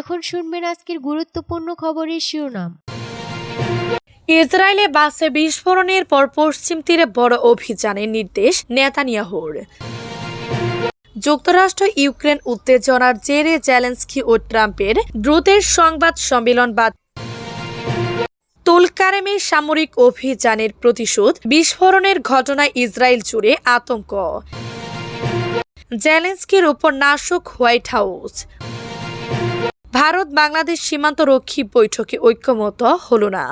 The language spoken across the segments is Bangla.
এখন শুনবেন আজকের গুরুত্বপূর্ণ খবরের শিরোনাম। ইসরায়েলে বাসে বিস্ফোরণের পর পশ্চিম তীরে বড় অভিযানের নির্দেশ নেতানিয়াহুর। যুক্তরাষ্ট্র ইউক্রেন উত্তেজনার জেরে জেলেন্সকি ও ট্রাম্পের দ্রুতের সংবাদ সম্মেলন বাদ তুলকারেমে সামরিক অভিযানের প্রতিশোধ, বিস্ফোরণের ঘটনায় ইসরায়েল জুড়ে আতঙ্ক। জেলেন্সকির উপর নাশক হোয়াইট হাউস। ভারত বাংলাদেশ সীমান্ত রক্ষী বৈঠকে ঐক্যমত হল না।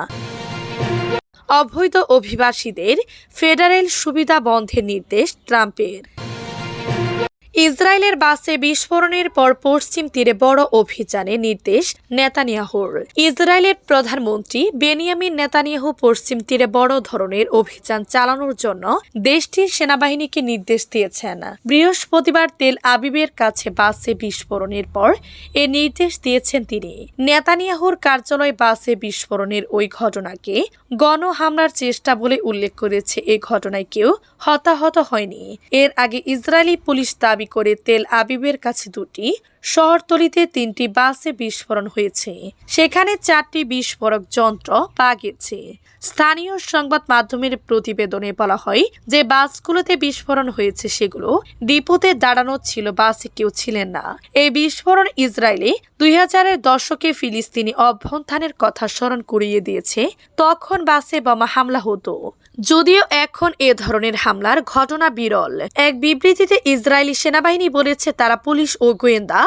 অবৈধ অভিবাসীদের ফেডারেল সুবিধা বন্ধের নির্দেশ ট্রাম্পের। ইসরায়েলের বাসে বিস্ফোরণের পর পশ্চিম তীরে বড় অভিযানে নির্দেশ নেতানিয়াহুর। ইসরায়েলের প্রধানমন্ত্রী বেনিয়ামিন নেতানিয়াহু পশ্চিম তীরে বড় ধরনের অভিযান চালানোর জন্য দেশটির সেনাবাহিনীকে নির্দেশ দিয়েছেন। বৃহস্পতিবার তেল আবিবের কাছে বাসে বিস্ফোরণের পর এ নির্দেশ দিয়েছেন তিনি। নেতানিয়াহুর কার্যালয় বাসে বিস্ফোরণের ওই ঘটনাকে গণহামলার চেষ্টা বলে উল্লেখ করেছে। এ ঘটনায় কেউ হতাহত হয়নি। এর আগে ইসরায়েলি পুলিশ দাবি করে তেল আবিবের কাছে দুটি, শহরতলিতে তিনটি বাসে বিস্ফোরণ হয়েছে। সেখানে চারটি বিস্ফোরক যন্ত্র পাওয়া গেছে স্থানীয় সংবাদ মাধ্যমের প্রতিবেদনে বলা হয় যে বাসগুলোতে বিস্ফোরণ হয়েছে সেগুলো ডিপোতে দাঁড়ানো ছিল, বাসে কেউ ছিলেন না। এই বিস্ফোরণ ইসরায়েলে দুই হাজারের দশকে ফিলিস্তিনি অভ্যন্থানের কথা স্মরণ করিয়ে দিয়েছে, তখন বাসে বোমা হামলা হতো। যদিও এখন এ ধরনের হামলার ঘটনা বিরল, এক বিবৃতিতে ইসরায়েলি সেনাবাহিনী বলেছে তারা পুলিশ ও গোয়েন্দা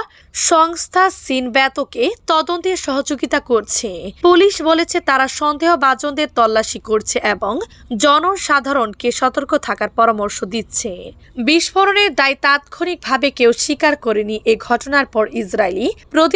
সংস্থা সিনব্যাতকে তদন্তে সহযোগিতা করছে। পুলিশ বলেছে তারা সন্দেহভাজনদের তল্লাশি করছে এবং জনসাধারণকে সতর্ক থাকার পরামর্শ দিচ্ছে। বিস্ফোরণের দায় তাৎক্ষণিকভাবে কেউ স্বীকার করেনি এ ঘটনার পর ইসরায়েলি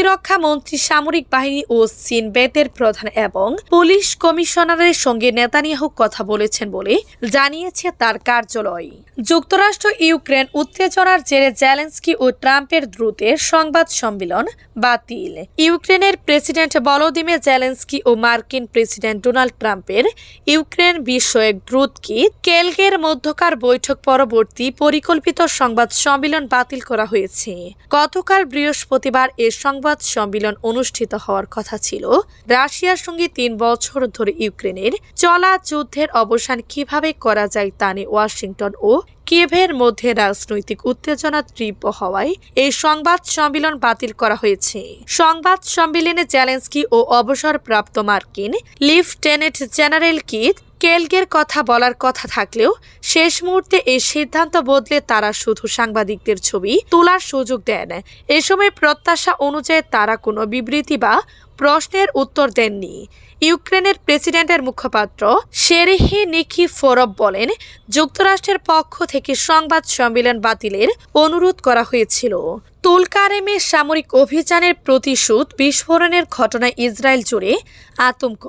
প্রতিরক্ষা মন্ত্রী, সামরিক বাহিনী ও সিনবেতের প্রধান এবং পুলিশ কমিশনারের সঙ্গে নেতানিয়াহু কথা বলেছেন বলে জানিয়েছে তার কার্যালয়। যুক্তরাষ্ট্র, ইউক্রেন উত্তেজনার জেরে জেলেন্সকি ও ট্রাম্পের দ্রুতের সংবাদ সম্মেলন বাতিল। ইউক্রেনের প্রেসিডেন্ট বলোদিমির জেলেন্সকি ও মার্কিন প্রেসিডেন্ট ডোনাল্ড ট্রাম্পের ইউক্রেন বিষয়ক দ্রুতকি কেলগের মধ্যকার বৈঠক পরবর্তী পরিকল্পিত সংবাদ সম্মেলন বাতিল করা হয়েছে। গতকাল বৃহস্পতিবার এ সংবাদ সম্মেলন অনুষ্ঠিত হওয়ার কথা ছিল। রাশিয়ার সঙ্গে তিন বছর ধরে ইউক্রেনের চলা যুদ্ধের অবসান কীভাবে করা যায় তা নিয়ে ওয়াশিংটন ও কিয়েভের মধ্যে রাজনৈতিক উত্তেজনা তীব্র হওয়ায় এই সংবাদ সম্মেলন বাতিল করা হয়েছে। সংবাদ সম্মেলনে জেলেন্সকি ও অবসরপ্রাপ্ত মার্কিন লিফটেন্যান্ট জেনারেল কিথ কেলগের কথা বলার কথা থাকলেও শেষ মুহূর্তে এই সিদ্ধান্ত বদলে তারা শুধু সাংবাদিকদের ছবি তোলার সুযোগ দেন এ সময় প্রত্যাশা অনুযায়ী তারা কোনো বিবৃতি বা প্রশ্নের উত্তর দেননি। ইউক্রেনের প্রেসিডেন্টের মুখপাত্র শেরেহি নিকি ফোরব বলেন, যুক্তরাষ্ট্রের পক্ষ থেকে সংবাদ সম্মেলন বাতিলের অনুরোধ করা হয়েছিল। তুলকারেমে সামরিক অভিযানের প্রতিশোধ বিস্ফোরণের ঘটনায় ইসরায়েল জুড়ে আতঙ্ক।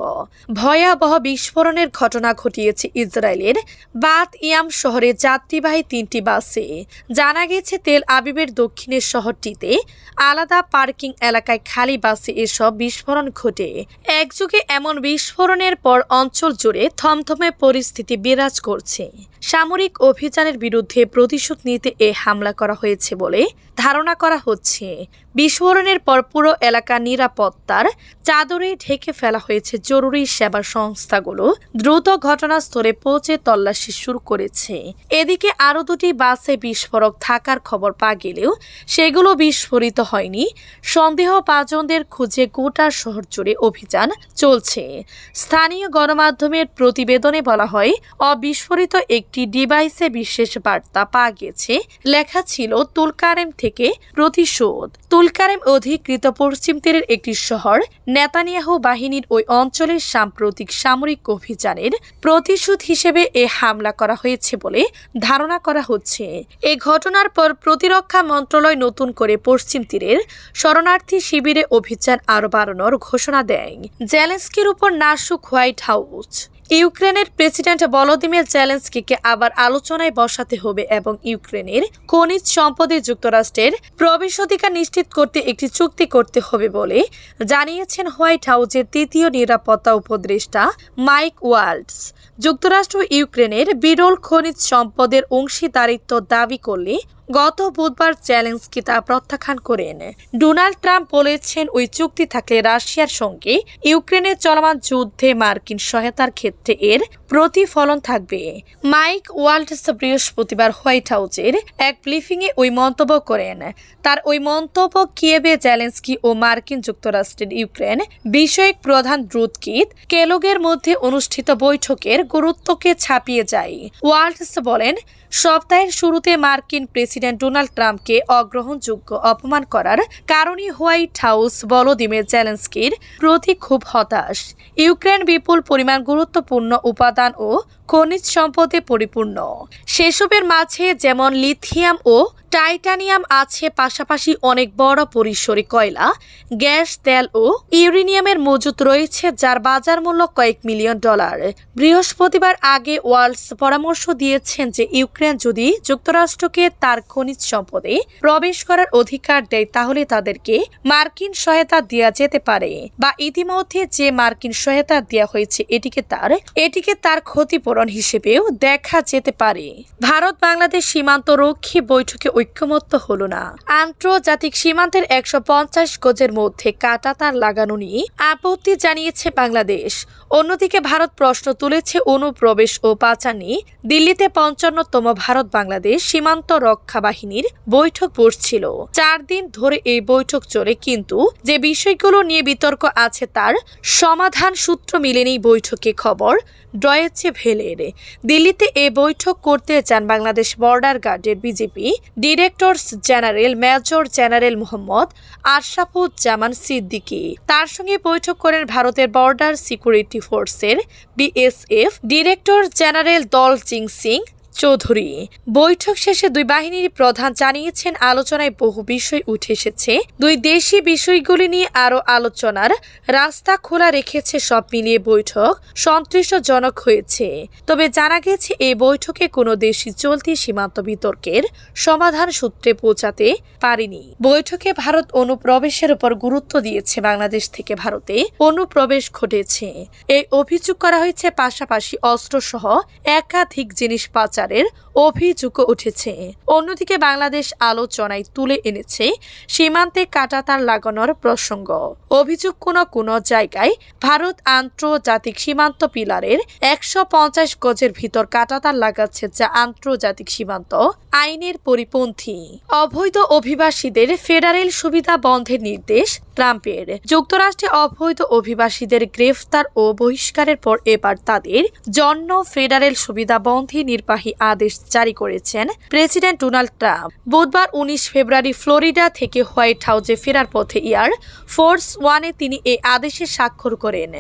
ভয়াবহ বিস্ফোরণের ঘটনা ঘটিয়েছে ইসরায়েলের বাত ইয়াম শহরে যাত্রীবাহী তিনটি বাসে। জানা গেছে, তেল আবিবের দক্ষিণের শহরটিতে আলাদা পার্কিং এলাকায় খালি বাসে এসব বিস্ফোরণ ঘটে। একযুগে এমন বিস্ফোরণের পর অঞ্চল জুড়ে থমথমে পরিস্থিতি বিরাজ করছে। সামরিক অভিযানের বিরুদ্ধে প্রতিশোধ নিতে এ হামলা করা হয়েছে বলে ধারণা করা হচ্ছে, বিস্ফোরণের পর পুরো এলাকা নিরাপত্তার চাদরে ঢেকে ফেলা হয়েছে জরুরি সেবা সংস্থাগুলো। দ্রুত ঘটনাস্থলে পৌঁছে তল্লাশি শুরু করেছে। এদিকে আরও দুটি বাসে বিস্ফোরক থাকার খবর পাওয়া গেলেও সেগুলো বিস্ফোরিত হয়নি। সন্দেহভাজনদের খুঁজে গোটা শহর জুড়ে অভিযান চলছে। স্থানীয় গণমাধ্যমের প্রতিবেদনে বলা হয়, অবিস্ফোরিত একটি ডিভাইসে বিশেষ বার্তা পাওয়া গেছে। লেখা ছিল, তুলকারেম থেকে প্রতিশোধ। তুলকারেম অধিকৃত পশ্চিম তীরের একটি শহর, নেতানিয়াহু বাহিনীর ওই অঞ্চলের সাম্প্রতিক সামরিক অভিযানের প্রতিশোধ হিসেবে এ হামলা করা হয়েছে বলে ধারণা করা হচ্ছে। এ ঘটনার পর প্রতিরক্ষা মন্ত্রণালয় নতুন করে পশ্চিম তীরের শরণার্থী শিবিরে অভিযান আরও বাড়ানোর ঘোষণা দেয়। জেলেন্সকির উপর নাসুক হোয়াইট হাউস। ইউক্রেনের প্রেসিডেন্ট ভলোদিমির জেলেন্সকিকে আবার আলোচনায় বসাতে হবে এবং ইউক্রেনের খনিজ সম্পদে যুক্তরাষ্ট্রের প্রবেশাধিকার নিশ্চিত করতে একটি চুক্তি করতে হবে বলে জানিয়েছেন হোয়াইট হাউসের তৃতীয় নিরাপত্তা উপদেষ্টা মাইক ওয়াল্ডস যুক্তরাষ্ট্র ইউক্রেনের বিরল খনিজ সম্পদের অংশীদারিত্ব দাবি করলে গত বুধবার চ্যালেঞ্জকে তা প্রত্যাখ্যান করেন ডোনাল্ড ট্রাম্প বলেছেন ওই চুক্তি থাকলে রাশিয়ার সঙ্গে ইউক্রেনের চলমান যুদ্ধে মার্কিন সহায়তার ক্ষেত্রে এর প্রতিফলন থাকবে। মাইক ওয়াল্টস বৃহস্পতিবার হোয়াইট হাউসের এক ব্রিফিংয়ে ওই মন্তব্য করেন। তার ওই মন্তব্য কিয়েবে জ্যালেন্সকি ও মার্কিন যুক্তরাষ্ট্রের ইউক্রেন বিষয়ক প্রধান দ্রুতকিত কেলগের মধ্যে অনুষ্ঠিত বৈঠকের গুরুত্বকে ছাপিয়ে যায়। ওয়াল্টস বলেন সপ্তাহের শুরুতে মার্কিন প্রেসিডেন্ট ডোনাল্ড ট্রাম্পকে অগ্রহণযোগ্য অপমান করার কারণে হোয়াইট হাউস বলদিমের জেলেন্সকির প্রতি খুব হতাশ। ইউক্রেন বিপুল পরিমাণ গুরুত্বপূর্ণ উপাদান ও খনিজ সম্পদে পরিপূর্ণ। সেসবের মাঝে যেমন লিথিয়াম ও টাইটানিয়াম আছে পাশাপাশি অনেক বড় পরিসরে কয়লা, গ্যাস, তেল ও ইউরেনিয়ামের মজুত রয়েছে, যার বাজার মূল্য কয়েক মিলিয়ন ডলার। বৃহস্পতিবার আগে ওয়ার্ল্ডস পরামর্শ দিয়েছেন যে ইউক্রেন যদি যুক্তরাষ্ট্রকে তার খনিজ সম্পদে প্রবেশ করার অধিকার দেয়, তাহলে তাদেরকে মার্কিন সহায়তা দেওয়া যেতে পারে। বা ইতিমধ্যে যে মার্কিন সহায়তা দেওয়া হয়েছে, এটিকে তার এটিকে তার ক্ষতিপূরণ হিসেবেও দেখা যেতে পারে। ভারত বাংলাদেশ সীমান্ত রক্ষী বৈঠকে ঐক্যমত্য হলো না। আন্তর্জাতিক সীমান্তের একশো পঞ্চাশ গজের মধ্যে কাটা তার লাগানো নিয়ে আপত্তি জানিয়েছে বাংলাদেশ। অন্যদিকে ভারত প্রশ্ন তুলেছে অনুপ্রবেশ ও পাচানি দিল্লিতে পঞ্চান্নতম ভারত বাংলাদেশ সীমান্ত রক্ষা বাহিনীর বৈঠক বসছিল। চার দিন ধরে এই বৈঠক চলে, কিন্তু যে বিষয়গুলো নিয়ে বিতর্ক আছে তার সমাধান সূত্র মিলেনি বৈঠকে খবর ডয়েছে ভেলের। দিল্লিতে এ বৈঠক করতে চান বাংলাদেশ বর্ডার গার্ডের BGB directors general, major general Mohammad Ashrafuzzaman Siddiqui. তার সঙ্গে বৈঠক করেন ভারতের বর্ডার সিকিউরিটি ফোর্সের BSF director general Daljit Singh Chowdhury. বৈঠক শেষে দুই বাহিনীর প্রধান জানিয়েছেন, আলোচনায় বহু বিষয় উঠে এসেছে। দুই দেশই বিষয়গুলি নিয়ে আরও আলোচনার রাস্তা খোলা রেখেছে সব মিলিয়ে বৈঠক। সন্তোষজনক হয়েছে। তবে জানা গেছে এই বৈঠকে কোনো দেশই চলতি সীমান্ত বিতর্কের সমাধান সূত্রে পৌঁছাতে পারেনি। বৈঠকে ভারত অনুপ্রবেশের উপর গুরুত্ব দিয়েছে বাংলাদেশ থেকে ভারতে। অনুপ্রবেশ ঘটেছে। এই অভিযোগ করা হয়েছে পাশাপাশি অস্ত্রসহ একাধিক জিনিস পাচারের অভিযোগও উঠেছে। অন্যদিকে বাংলাদেশ আলোচনায় তুলে এনেছে সীমান্তে কাটাতার লাগানোর প্রসঙ্গ। অভিযোগ কোনো কোনো জায়গায় ভারত আন্তর্জাতিক সীমান্ত পিলারের একশো পঞ্চাশ গজের ভিতর কাটাতার লাগাচ্ছে যা আন্তর্জাতিক সীমান্ত আইনের পরিপন্থী। অবৈধ অভিবাসীদের ফেডারেল সুবিধা বন্ধের নির্দেশ ট্রাম্পের। যুক্তরাষ্ট্রে অবৈধ অভিবাসীদের গ্রেফতার ও বহিষ্কারের পর এবার তাদের জন্য ফেডারেল সুবিধা বন্ধে নির্বাহী আদেশ জারি করেছেন প্রেসিডেন্ট ডোনাল্ড ট্রাম্প। বুধবার উনিশ ফেব্রুয়ারি ফ্লোরিডা থেকে হোয়াইট হাউসে ফেরার পথে ইয়ার ফোর্স ওয়ানে তিনি এই আদেশে স্বাক্ষর করেন।